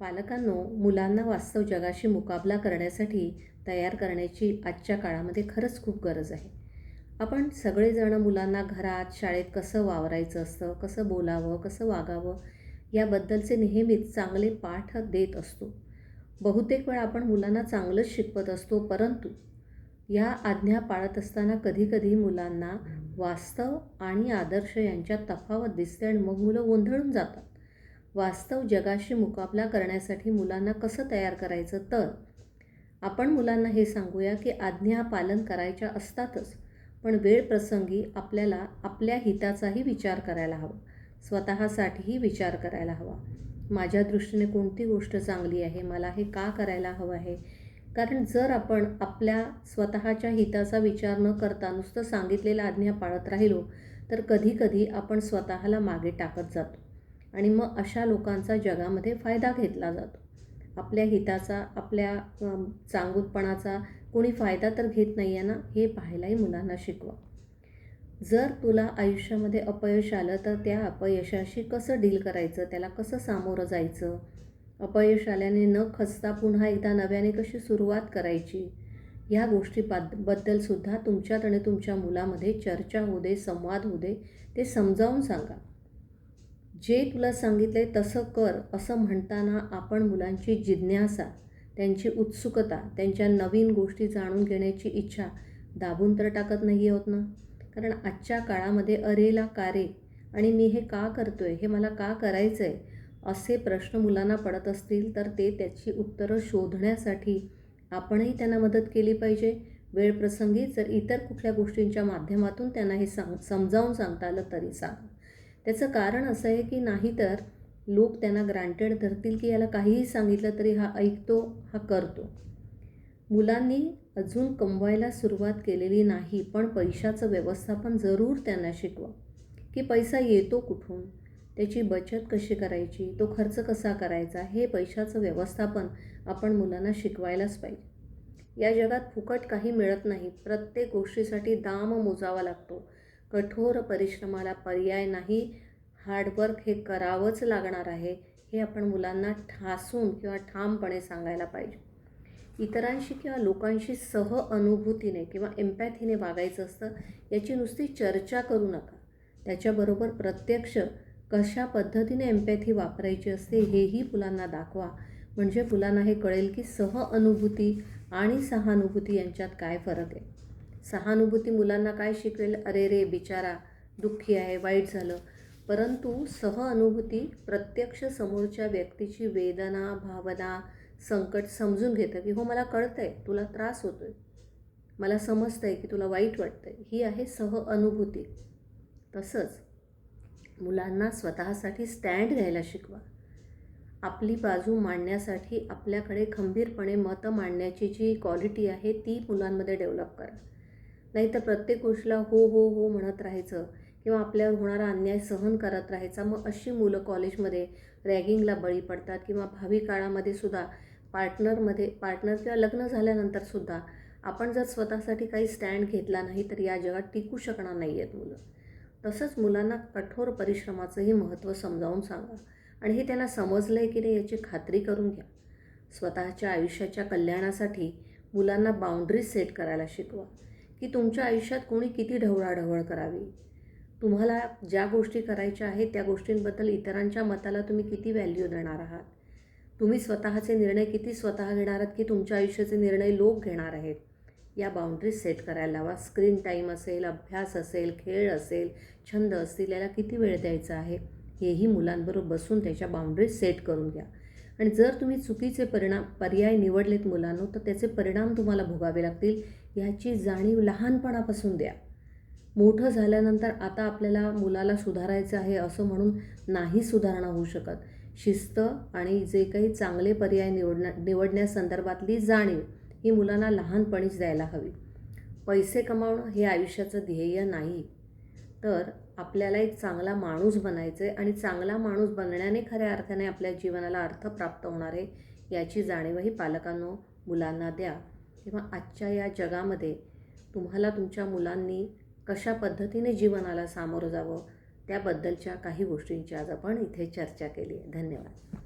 पालकांनो मुलांना वास्तव जगाशी मुकाबला करण्यासाठी तयार करण्याची आजच्या काळामध्ये खरंच खूप गरज आहे. आपण सगळेजणं मुलांना घरात शाळेत कसं वावरायचं असतं कसं बोलावं कसं वागावं याबद्दलचे नेहमीच चांगले पाठ देत असतो. बहुतेक वेळा आपण मुलांना चांगलंच शिकवत असतो परंतु या आज्ञा पाळत असताना कधीकधी मुलांना वास्तव आणि आदर्श यांच्यात तफावत दिसते आणि मग मुलं गोंधळून जातात. वास्तव जगाशी मुकाबला करण्यासाठी मुलांना कसं तयार करायचं? तर आपण मुलांना हे सांगूया की आज्ञा पालन करायच्या असतातच पण वेळ प्रसंगी आपल्याला आपल्या हिताचाही विचार करायला हवा. स्वतःसाठीही विचार करायला हवा. माझ्या दृष्टीने कोणती गोष्ट चांगली आहे? मला हे का करायला हवं आहे? कारण जर आपण आपल्या स्वतःच्या हिताचा विचार न करता नुसतं सांगितलेलं आज्ञा पाळत राहिलो तर कधीकधी आपण स्वतःला मागे टाकत जातो. आणि मग अशा लोकांचा जगामध्ये फायदा घेतला जातो. आपल्या हिताचा आपल्या चांगूतपणाचा कोणी फायदा तर घेत नाही आहे ना हे पाहायलाही मुलांना शिकवा. जर तुला आयुष्यामध्ये अपयश आलं तर त्या अपयशाशी कसं डील करायचं? त्याला कसं सामोरं जायचं? अपयश आल्याने न खचता पुन्हा एकदा नव्याने कशी सुरुवात करायची? ह्या गोष्टी बद्दलसुद्धा तुमच्यात आणि तुमच्या मुलामध्ये चर्चा होऊ दे संवाद होऊ दे ते समजावून सांगा. जे तुला सांगितलं आहे तसं कर असं म्हणताना आपण मुलांची जिज्ञासा त्यांची उत्सुकता त्यांच्या नवीन गोष्टी जाणून घेण्याची इच्छा दाबून तर टाकत नाही आहोत ना? कारण आजच्या काळामध्ये अरेला का रे आणि मी हे का करतो आहे हे मला का करायचं आहे असे प्रश्न मुलांना पडत असतील तर ते त्याची उत्तरं शोधण्यासाठी आपणही त्यांना मदत केली पाहिजे. वेळ प्रसंगी जर इतर कुठल्या गोष्टींच्या माध्यमातून त्यांना हे सांग समजावून सांगता आलं तरी सांग. त्याचं कारण असं आहे की नाहीतर लोक त्यांना ग्रांटेड धरतील की याला काहीही सांगितलं तरी हा ऐकतो हा करतो. मुलांनी अजून कमवायला सुरुवात केलेली नाही पण पैशाचं व्यवस्थापन जरूर त्यांना शिकवा. की पैसा येतो कुठून? त्याची बचत कशी करायची? तो खर्च कसा करायचा? हे पैशाचं व्यवस्थापन आपण मुलांना शिकवायलाच पाहिजे. या जगात फुकट काही मिळत नाही. प्रत्येक गोष्टीसाठी दाम मोजावा लागतो. कठोर परिश्रमाला पर्याय नाही. हार्डवर्क हे करावंच लागणार आहे हे आपण मुलांना ठासून किंवा ठामपणे सांगायला पाहिजे. इतरांशी किंवा लोकांशी सह अनुभूतीने किंवा एम्पॅथीने वागायचं असतं याची नुसती चर्चा करू नका. त्याच्याबरोबर प्रत्यक्ष कशा पद्धतीने एम्पॅथी वापरायची असते हेही मुलांना दाखवा. म्हणजे मुलांना हे कळेल की सह अनुभूती आणि सहानुभूती यांच्यात काय फरक आहे. सहानुभूती मुलांना काय शिकवेल? अरे रे बिचारा दुःखी आहे वाईट झालं. परंतु सहअनुभूती प्रत्यक्ष समोरच्या व्यक्तीची वेदना भावना संकट समजून घेतं की हो मला कळतं आहे तुला त्रास होतो आहे मला समजतं आहे की तुला वाईट वाटतं आहे ही आहे सहअनुभूती तसंच मुलांना स्वतःसाठी स्टँड घ्यायला शिकवा. आपली बाजू मांडण्यासाठी आपल्याकडे खंबीरपणे मतं मांडण्याची जी क्वालिटी आहे ती मुलांमध्ये डेव्हलप करा. नाही तर प्रत्येक गोष्टीला हो हो हो म्हणत राहायचं किंवा आपल्यावर होणारा अन्याय सहन करत राहायचा. मग अशी मुलं कॉलेजमध्ये रॅगिंगला बळी पडतात किंवा भावी काळामध्ये सुद्धा पार्टनरमध्ये पार्टनर किंवा लग्न झाल्यानंतरसुद्धा आपण जर स्वतःसाठी काही स्टँड घेतला नाही तर या जगात टिकू शकणार नाही आहेत मुलं. तसंच मुलांना कठोर परिश्रमाचंही महत्त्व समजावून सांगा आणि हे त्यांना समजलं आहे की नाही याची खात्री करून घ्या. स्वतःच्या आयुष्याच्या कल्याणासाठी मुलांना बाउंड्रीज सेट करायला शिकवा. की तुमच्या आयुष्यात कोणी किती ढवळाढवळ करावी? तुम्हाला ज्या गोष्टी करायच्या आहेत त्या गोष्टींबद्दल इतरांच्या मताला तुम्ही किती व्हॅल्यू देणार आहात? तुम्ही स्वतःचे निर्णय किती स्वतः घेणार आहात की तुमच्या आयुष्याचे निर्णय लोक घेणार आहेत? या बाउंड्रीज सेट करायला हवा स्क्रीन टाईम असेल अभ्यास असेल खेळ असेल छंद असतील याला किती वेळ द्यायचा आहे? हेही मुलांबरोबर बसून त्याच्या बाउंड्रीज सेट करून घ्या. आणि जर तुम्ही चुकीचे परिणाम पर्याय निवडलेत मुलांनो तर त्याचे परिणाम तुम्हाला भोगावे लागतील. ह्याची जाणीव लहानपणापासून द्या. मोठं झाल्यानंतर आता आपल्याला मुलाला सुधारायचं आहे असं म्हणून नाही सुधारणा होऊ शकत. शिस्त आणि जे काही चांगले पर्याय निवडण्या निवडण्यासंदर्भातली जाणीव ही मुलांना लहानपणीच द्यायला हवी. पैसे कमावणं हे आयुष्याचं ध्येय नाही. तर आपल्याला एक चांगला माणूस बनायचं आहे आणि चांगला माणूस बनण्याने खऱ्या अर्थाने आपल्या जीवनाला अर्थ प्राप्त होणार आहे याची जाणीवही पालकांनो मुलांना द्या. तेव्हा आजच्या या जगामध्ये तुम्हाला तुमच्या मुलांनी कशा पद्धतीने जीवनाला सामोरं जावं त्याबद्दलच्या काही गोष्टींची आज आपण इथे चर्चा केली आहे. धन्यवाद.